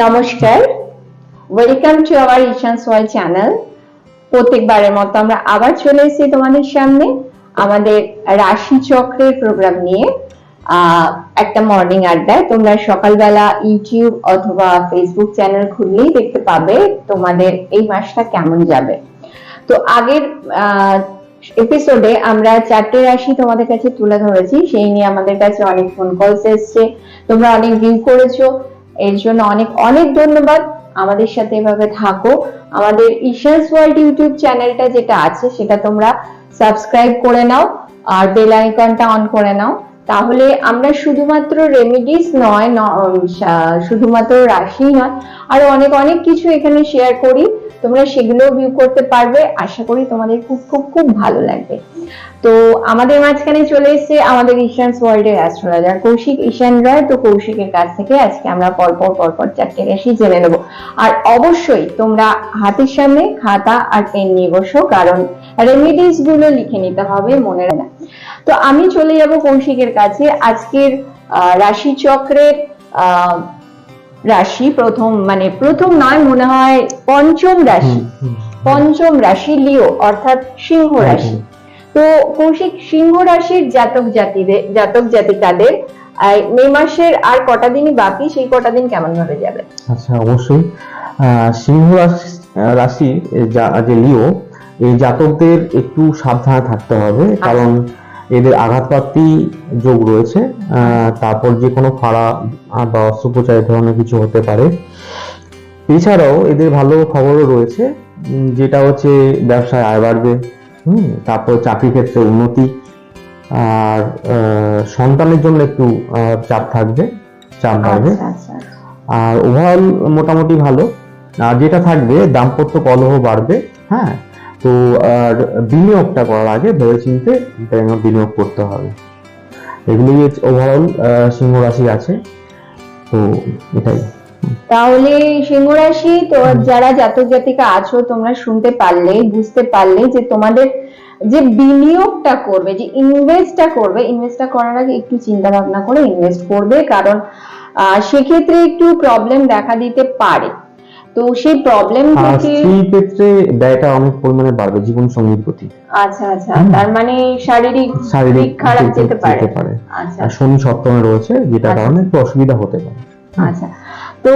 নমস্কার। Welcome to hour ঈশান সোয়াল channel প্রত্যেকবারের মতো আমরা আবার চলে এসেছি তোমাদের সামনে আমাদের রাশি চক্রের প্রোগ্রাম নিয়ে। একটা মর্নিং আড্ডায়। তোমরা সকালবেলা ইউটিউব অথবা ফেসবুক চ্যানেল খুললেই দেখতে পাবে তোমাদের এই মাসটা কেমন যাবে। তো আগের এপিসোডে আমরা চারটে রাশি তোমাদের কাছে তুলে ধরেছি। সেই নিয়ে আমাদের কাছে অনেক ফোন কলস এসছে। তোমরা অনেক ভিউ করেছ। এর জন্য অনেক অনেক ধন্যবাদ। আমাদের সাথে এভাবে থাকো। আমাদের ইশান্স ওয়ার্ল্ড ইউটিউব চ্যানেলটা যেটা আছে, সেটা তোমরা সাবস্ক্রাইব করে নাও আর বেল আইকনটা অন করে নাও। তাহলে আমরা শুধুমাত্র রেমিডিস নয় শুধুমাত্র রাশি নয়, আরও অনেক অনেক কিছু এখানে শেয়ার করি। তোমরা সেগুলো ভিউ করতে পারবে। আশা করি তোমাদের খুব খুব খুব ভালো লাগবে। তো আমাদের মাঝখানে চলে এসেছে আমাদের ঈশান্স ওয়ার্ল্ডের অ্যাস্ট্রোলজার কৌশিক। ঈশান রায়, তো কৌশিকের কাছ থেকে আজকে আমরা পরপর পরপর চারটে রাশি জেনে নেব। আর অবশ্যই তোমরা হাতের সামনে খাতা আর পেন নিয়ে বসো, কারণ রেমিডিসগুলো লিখে নিতে হবে, মনে রাখা তো আমি চলে যাব কৌশিকের কাছে। আজকের রাশি চক্রের রাশি প্রথম মানে প্রথম নয় মনে হয় পঞ্চম রাশি। পঞ্চম রাশি লিও অর্থাৎ সিংহ রাশি। তো কৌশিক সিংহ রাশির জাতক জাতিদের জাতক জাতিকাদের মে মাসের আর কটা দিনই বাকি? সেই কটা দিন কেমন ভাবে যাবে? আচ্ছা অবশ্যই। আহ, সিংহ রাশি যে লিও এই জাতকদের একটু সাবধানে থাকতে হবে। কারণ এদের আঘাতপ্রাপ্তি যোগ রয়েছে তারপর যে কোনো ফাড়া বা অস্ত্রোপচার ধরনের কিছু হতে পারে। এছাড়াও এদের ভালো খবরও রয়েছে যেটা হচ্ছে ব্যবসায় আয় বাড়বে হুম তারপর চাকরি ক্ষেত্রে উন্নতি আর সন্তানের জন্য একটু চাপ থাকবে চাপ বাড়বে। আচ্ছা আচ্ছা আর ওভারঅল মোটামুটি ভালো। আর যেটা থাকবে দাম্পত্য কলহ বাড়বে হ্যাঁ তো আর বিনিয়োগটা করার আগে ভেবে চিনতে বিনিয়োগ করতে হবে। এগুলি ওভারঅল সিংহ রাশি আছে। তো এটাই। তাহলে সিংহ রাশি তো যারা জাতক জাতিকা আছো তোমরা শুনতে পারলে বুঝতে পারলে যে তোমাদের যে বিনিয়োগটা করবে যে ইনভেস্টটা করবে ইনভেস্টটা করার আগে একটু চিন্তা ভাবনা করে ইনভেস্ট করবে। কারণ আহ, সেক্ষেত্রে একটু প্রবলেম দেখা দিতে পারে। তো সেই প্রবলেম থেকে স্ত্রীর ক্ষেত্রে ব্যয়টা অনেক পরিমাণে বাড়বে জীবন সঙ্গীর প্রতি। আচ্ছা আচ্ছা। তার মানে শারীরিক শারীরিক খারাপ যেতে পারে। আচ্ছা। আর শনি সপ্তমে রয়েছে যেটা আচ্ছা। কারণে একটু অসুবিধা হতে পারে। আচ্ছা। তো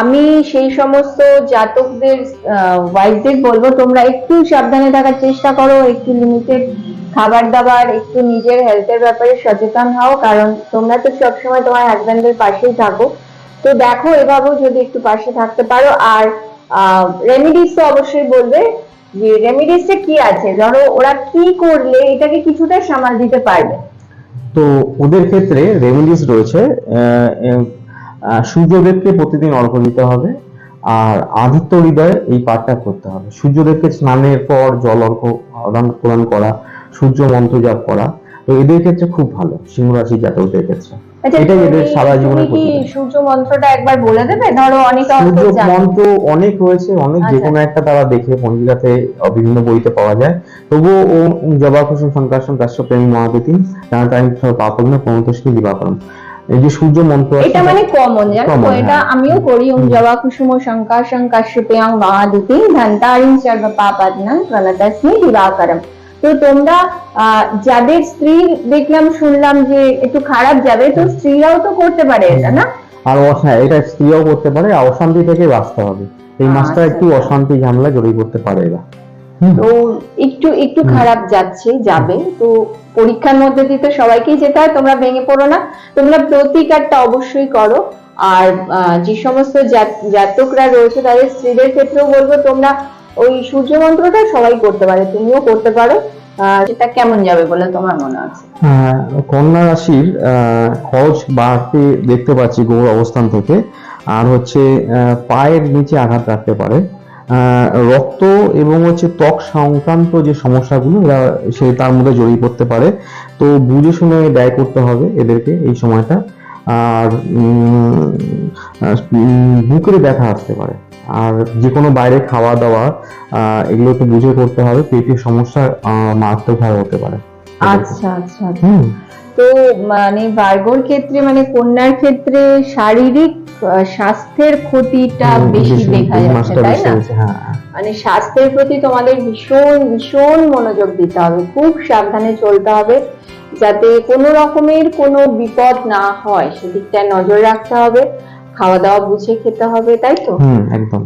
আমি সেই সমস্ত জাতকদের ওয়াইফদের বলব তোমরা একটু সাবধানে থাকার চেষ্টা করো একটু লিমিটেড খাবার দাবার একটু নিজের হেলথের ব্যাপারে সচেতন হও কারণ তোমরা তো সবসময় তোমার হাজবেন্ডের পাশেই থাকো। তো দেখো, এভাবেও যদি একটু পাশে থাকতে পারো। আর রেমিডিস তো অবশ্যই বলবে যে রেমিডিসটা কি আছে? ধরো, ওরা কি করলে এটাকে কিছুটা সামাল দিতে পারবে? তো ওদের ক্ষেত্রে রেমিডিস রয়েছে। সূর্যদেবকে প্রতিদিন অর্ঘ্য দিতে হবে, আর আদিত্য হৃদয়ে এই পাঠটা করতে হবে। সূর্যদেবকে স্নানের পর জল অর্ঘ্য আদান প্রদান করা, সূর্য মন্ত্র জাপ করা, তো এদের ক্ষেত্রে খুব ভালো, সিংহ রাশি জাতকদের ক্ষেত্রে। এটাই এদের সারা জীবনের তুমি কি প্রতিদিন। সূর্য মন্ত্রটা একবার বলে দেবে? ধরো অনেকে সূর্য মন্ত্র অনেক রয়েছে অনেক যে আচ্ছা। কোনো একটা তারা দেখে পঞ্জিকাতে বিভিন্ন বইতে পাওয়া যায়। তবুও ও জবা সংকাশন কাশ্য প্রেমী মহাবিতিন তার টাইম পাপগ্ন প্রমতশ্রী দিবাকরম এই যে সূর্য মন্ত্র এটা মানে কমন জানো তো? এটা হ্যাঁ। আমিও করি ওম জবা কুসুম শঙ্কা শঙ্কাশ্যপ্যাং মহাদিতি ধন্তারিং সর্ব পাপাদনাং প্রণতস্মি দিবাকরম। তো তোমরা যাদের স্ত্রী দেখলাম শুনলাম যে একটু খারাপ যাবে তো স্ত্রীরাও তো করতে পারে এটা না? আর হ্যাঁ এটা স্ত্রীও করতে পারে অশান্তি থেকে বাঁচতে হবে। এই আচ্ছা, মাসটা একটু। অশান্তি ঝামেলা জড়িয়ে পড়তে পারে এরা। তো একটু একটু খারাপ যাচ্ছে যাবে। তো পরীক্ষার মধ্যে দিয়ে তো সবাইকেই যেতে হয় তোমরা ভেঙে পড়ো না। তোমরা প্রতিকারটা অবশ্যই করো। আর যে সমস্ত জাতকরা রয়েছে তাদের স্ত্রীদের ক্ষেত্রেও বলব তোমরা ওই সূর্য মন্ত্রটা সবাই করতে পারে তুমিও করতে পারো। সেটা কেমন যাবে বলে তোমার মনে আছে? আহ, কন্যা রাশির খরচ বাড়তে দেখতে পাচ্ছি গৌর অবস্থান থেকে। আর হচ্ছে পায়ের নিচে আঘাত রাখতে পারে। রক্ত এবং হচ্ছে ত্বক সংক্রান্ত যে সমস্যাগুলো এরা সে তার মধ্যে জড়িয়ে পড়তে পারে। তো বুঝে শুনে ব্যয় করতে হবে এদেরকে এই সময়টা। আর বুকের ব্যথা আসতে পারে। আর যে কোনো বাইরে খাওয়া দাওয়া এগুলো একটু বুঝে করতে হবে পেটের সমস্যা মারাত্মকভাবে হতে পারে। আচ্ছা আচ্ছা। তো মানে ভার্গোর ক্ষেত্রে মানে কন্যার ক্ষেত্রে শারীরিক স্বাস্থ্যের ক্ষতিটা বেশি দেখা যাচ্ছে তাই না? হ্যাঁ। মানে স্বাস্থ্যের প্রতি তোমাদের ভীষণ ভীষণ মনোযোগ দিতে হবে খুব সাবধানে চলতে হবে যাতে কোনো রকমের কোনো বিপদ না হয় সেদিকটায় নজর রাখতে হবে। খাওয়া দাওয়া বুঝে খেতে হবে তাই তো? একদম।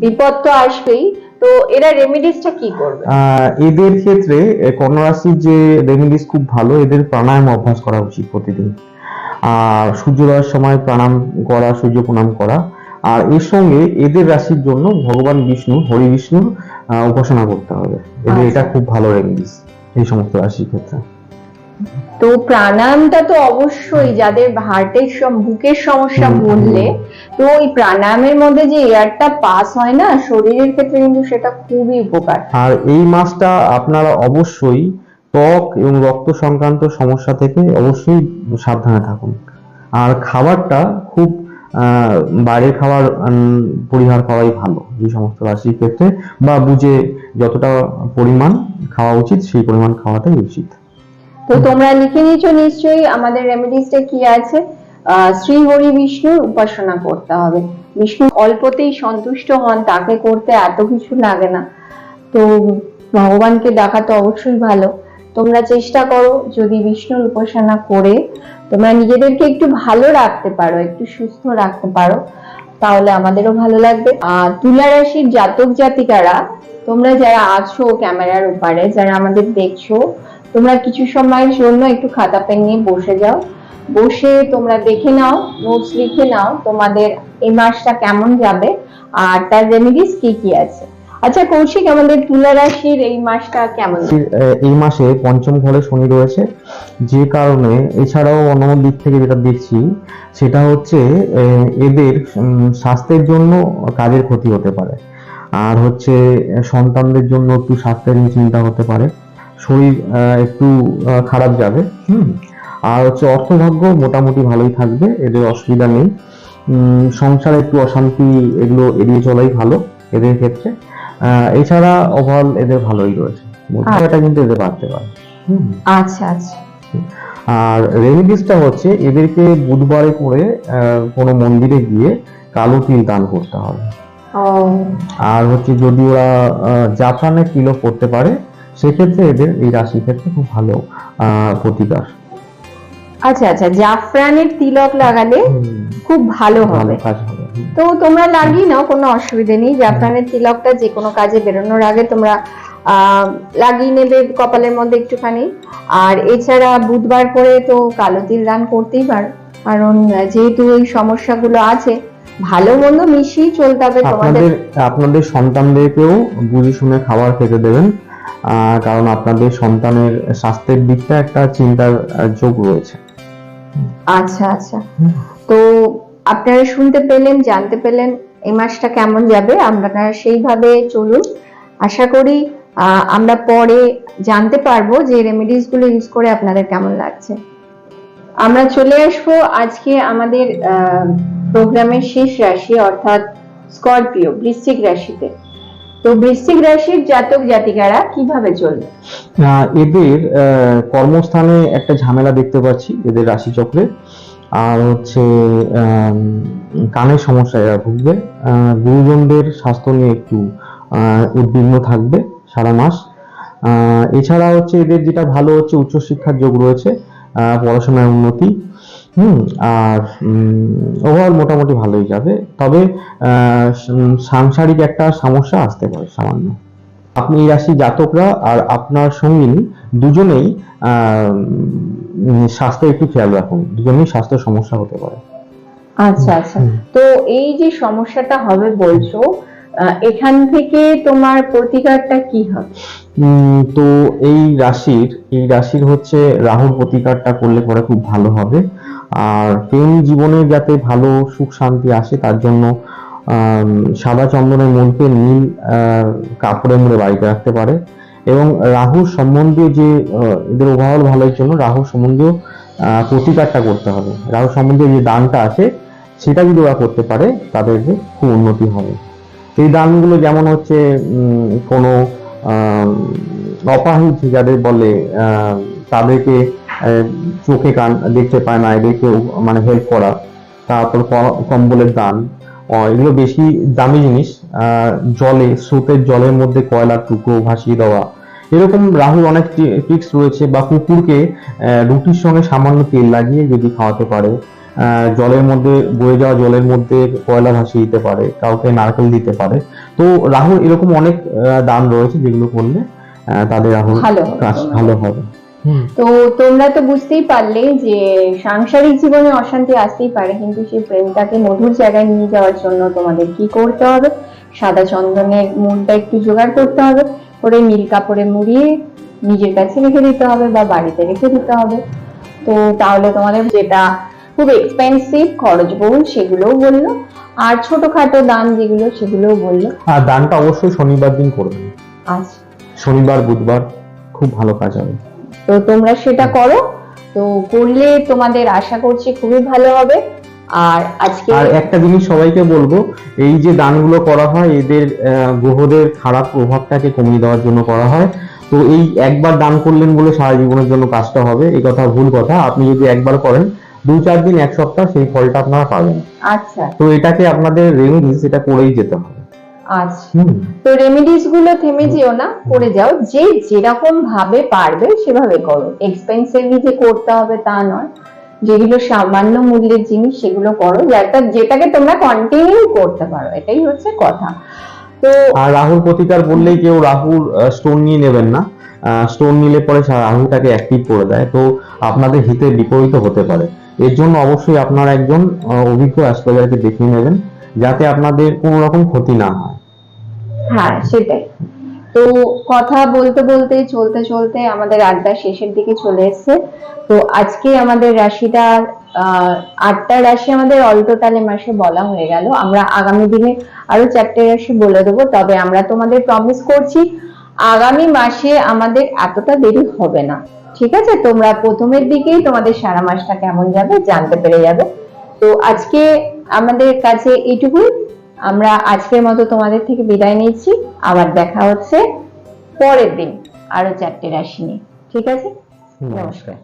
বিপদ তো আসবেই। তো এরা রেমেডিসটা কি করবে? এদের ক্ষেত্রে যে রেমিডিস খুব ভালো এদের প্রাণায়াম অভ্যাস করা উচিত প্রতিদিন। আর সূর্যোদয়ের সময় প্রাণায়াম করা সূর্য প্রণাম করা। আর এর সঙ্গে এদের রাশির জন্য ভগবান বিষ্ণু হরি বিষ্ণুর আহ, উপাসনা করতে হবে। এদের এটা আচ্ছা। খুব ভালো রেমিডিস এই সমস্ত রাশির ক্ষেত্রে। তো প্রাণায়ামটা তো অবশ্যই যাদের হার্টের বুকের সমস্যা। বললে তো ওই প্রাণায়ামের মধ্যে যে এয়ারটা পাস হয় না শরীরের ক্ষেত্রে কিন্তু সেটা খুবই উপকার। আর এই মাসটা আপনারা অবশ্যই ত্বক এবং রক্ত সংক্রান্ত সমস্যা থেকে অবশ্যই সাবধানে থাকুন। আর খাবারটা খুব আহ, বাইরের খাবার পরিহার করাই ভালো। এই সমস্ত রাশির ক্ষেত্রে বা বুঝে যতটা পরিমাণ খাওয়া উচিত সেই পরিমাণ খাওয়াটাই উচিত। তো তোমরা লিখে নিয়েছো নিশ্চয়ই আমাদের রেমেডিসটা কি আছে? শ্রী হরি বিষ্ণুর উপাসনা করতে হবে। বিষ্ণু অল্পতেই সন্তুষ্ট হন, তাকে করতে এত কিছু লাগে না। তো ভগবানকে ডাকা তো অবশ্যই ভালো। তোমরা চেষ্টা করো যদি বিষ্ণুর উপাসনা করে, তোমরা নিজেদেরকে একটু ভালো রাখতে পারো, একটু সুস্থ রাখতে পারো, তাহলে আমাদেরও ভালো লাগবে। আর তুলা রাশির জাতক জাতিকারা তোমরা যারা আছো ক্যামেরার ওপারে যারা আমাদের দেখছ, তোমরা কিছু সময়ের জন্য একটু খাতা পেন নিয়ে বসে যাও। বসে তোমরা দেখে নাও নোটস লিখে নাও, তোমাদের এই মাসটা কেমন যাবে আর তার রেমেডিস কি কি আছে। আচ্ছা কৌশিক, আমাদের তুলা রাশির এই মাসটা কেমন? এই মাসে পঞ্চম ঘরে শনি রয়েছে। যে কারণে এছাড়াও অন্য দিক থেকে যেটা দেখছি, সেটা হচ্ছে এদের স্বাস্থ্যের জন্য কাজের ক্ষতি হতে পারে। আর হচ্ছে সন্তানদের জন্য একটু স্বাস্থ্যের নিয়ে চিন্তা হতে পারে। শরীর একটু খারাপ যাবে হুম। আর হচ্ছে অর্থভাগ্য মোটামুটি ভালোই থাকবে এদের অসুবিধা নেই। সংসারে একটু অশান্তি এগুলো এড়িয়ে চলাই ভালো এদের ক্ষেত্রে। এছাড়া ওভারঅল এদের ভালোই রয়েছে। এটা কিন্তু এদের বাড়তে পারে আচ্ছা আচ্ছা। আর রেমিডিসটা হচ্ছে এদেরকে বুধবারে করে আহ, কোনো মন্দিরে গিয়ে কালো তিল দান করতে হবে। আর হচ্ছে যদি ওরা আহ, জাফরানে তিলক করতে পারে সেক্ষেত্রে এদের এই রাশির ক্ষেত্রে খুব ভালো প্রতিকার। আচ্ছা আচ্ছা জাফরানের তিলক লাগালে খুব ভালো হবে। তো তোমরা লাগিয়ে নাও কোনো অসুবিধা নেই। জাফরানের তিলকটা যে কোনো কাজে বেরোনোর আগে তোমরা আহ, লাগিয়ে নেবে কপালের মধ্যে একটুখানি। আর এছাড়া বুধবার করে তো কালো তিল দান করতেই পারো। কারণ যেহেতু এই সমস্যাগুলো আছে ভালো মন্দ মিশিয়ে চলতে হবে তোমাদের। আপনাদের সন্তানদেরকেও বুঝে শুনে খাবার খেতে দেবেন। কারণ আপনাদের সন্তানের স্বাস্থ্যের দিকটা একটা চিন্তার যোগ রয়েছে। আচ্ছা আচ্ছা। তো আপনারা শুনতে পেলেন জানতে পেলেন এই মাসটা কেমন যাবে আপনারা সেইভাবে চলুন। আশা করি আমরা পরে জানতে পারব যে রেমেডিসগুলো ইউজ করে আপনাদের কেমন লাগছে। আমরা চলে আসব আজকে আমাদের প্রোগ্রামের শেষ রাশি অর্থাৎ স্করপিও, বৃশ্চিক রাশিতে। তো বৃশ্চিক রাশির জাতক জাতিকারা কীভাবে চলবে? এদের কর্মস্থানে একটা ঝামেলা দেখতে পাচ্ছি, এদের রাশিচক্রে। আর হচ্ছে কানের সমস্যা এরা ভুগবে। গুরুজনদের স্বাস্থ্য নিয়ে একটু উদ্বিগ্ন থাকবে সারা মাস। এছাড়া হচ্ছে এদের যেটা ভালো হচ্ছে উচ্চশিক্ষার যোগ রয়েছে। পড়াশোনায় উন্নতি হুম আর ওভারঅল মোটামুটি ভালোই যাবে। তবে সাংসারিক একটা সমস্যা আসতে পারে সামান্য। আপনি এই রাশি জাতকরা আর আপনার সঙ্গিনী দুজনেই আহ, উম, একটু খেয়াল রাখুন। দুজনেই স্বাস্থ্য সমস্যা হতে পারে। আচ্ছা আচ্ছা। তো এই যে সমস্যাটা হবে বলছো এখান থেকে তোমার প্রতিকারটা কি হবে? তো এই রাশির এই রাশির হচ্ছে রাহুর প্রতিকারটা করলে পরে খুব ভালো হবে। আর প্রেম জীবনে যাতে ভালো সুখ শান্তি আসে, তার জন্য সাদা চন্দনের মধ্যে নীল কাপড়ে মুড়ে বাড়িতে রাখতে পারে। এবং রাহুর সম্বন্ধীয় যে এদের ওভারঅল ভালোর জন্য রাহুর সম্বন্ধীয় প্রতিকারটা করতে হবে। রাহুর সম্বন্ধীয় যে দানটা আছে, সেটা যদি ওরা করতে পারে, তাদের খুব উন্নতি হবে। এই দানগুলো যেমন হচ্ছে কোনো অপাহিজ যাদের বলে তাদেরকে চোখে কান দেখতে পায় না, এদেরকে মানে হেল্প করা। তারপর কম্বলের দান। এগুলো বেশি দামি জিনিস। জলে, স্রোতের জলের মধ্যে কয়লার টুকরো ভাসিয়ে দেওয়া। এরকম রাহুর অনেক ট্রিক্স রয়েছে বা কুকুরকে রুটির সঙ্গে সামান্য তেল লাগিয়ে যদি খাওয়াতে পারে জলের মধ্যে বয়ে যাওয়া জলের মধ্যে কয়লা ভাসিয়ে দিতে পারে কাউকে নারকেল দিতে পারে। তো রাহুর এরকম অনেক দান রয়েছে যেগুলো করলে তাদের রাহুর কাজ ভালো হবে। তো তোমরা তো বুঝতেই পারলে যে সাংসারিক জীবনে অশান্তি আসতেই পারে কিন্তু সেই প্রেমটাকে মধুর জায়গায় নিয়ে যাওয়ার জন্য তোমাদের কি করতে হবে? সাদা চন্দনের মূলটা একটু জোগাড় করতে হবে করে নীল কাপড়ে মুড়িয়ে নিজের কাছে রেখে দিতে হবে বা বাড়িতে রেখে দিতে হবে। তো তাহলে তোমাদের যেটা খুব এক্সপেন্সিভ খরচবহুল সেগুলোও বলল। আর ছোটখাটো দান যেগুলো সেগুলোও বলল। আর দানটা অবশ্যই শনিবার দিন করবেন আচ্ছা। শনিবার বুধবার খুব ভালো কাজ হবে। তো তোমরা সেটা করো। তো করলে তোমাদের আশা করছি খুবই ভালো হবে। আর আজকে আর একটা জিনিস সবাইকে বলব এই যে দানগুলো করা হয় এদের গ্রহদের খারাপ প্রভাবটাকে কমিয়ে দেওয়ার জন্য করা হয়। তো এই একবার দান করলেন বলে সারা জীবনের জন্য কাজটা হবে এই কথা ভুল কথা। আপনি যদি একবার করেন দু চার দিন এক সপ্তাহ সেই ফলটা আপনারা পাবেন। আচ্ছা। তো এটাকে আপনাদের রেমেডিস এটা করেই যেতে হবে। আচ্ছা। তো রেমিডিসগুলো থেমে যেও না করে যাও। যে যেরকম ভাবে পারবে সেভাবে করো। এক্সপেন্সিভলি যে করতে হবে তা নয়। যেগুলো সামান্য মূল্যের জিনিস সেগুলো করো। যেটা যেটাকে তোমরা কন্টিনিউ করতে পারো এটাই হচ্ছে কথা। তো আর রাহুর প্রতিকার বললেই কেউ রাহুর স্টোন নিয়ে নেবেন না। স্টোন নিলে পরে রাহুটাকে অ্যাক্টিভ করে দেয়। তো আপনাদের হিতে বিপরীত হতে পারে। এর জন্য অবশ্যই আপনারা একজন অভিজ্ঞ অ্যাস্ট্রোলজারকে দেখিয়ে নেবেন, যাতে আপনাদের কোনো রকম ক্ষতি না হয়। হ্যাঁ সেটাই। তো কথা বলতে বলতে, চলতে চলতে আমাদের আড্ডা শেষের দিকে চলে এসেছে। তো আজকে আমাদের রাশিটা আটটা রাশি আমাদের অল্টোটালে মাসে বলা হয়ে গেল। আমরা আগামী দিনে আরও চারটে রাশি বলে দেবো, তবে আমরা তোমাদের প্রমিস করছি, আগামী মাসে আমাদের এতটা দেরি হবে না। ঠিক আছে? তোমরা প্রথমের দিকেই তোমাদের সারা মাসটা কেমন যাবে জানতে পেরে যাবে। তো আজকে আমাদের কাছে এইটুকুই। আমরা আজকের মতো তোমাদের থেকে বিদায় নিচ্ছি। আবার দেখা হচ্ছে পরের দিন আরও চারটে রাশি নিয়ে। ঠিক আছে? নমস্কার।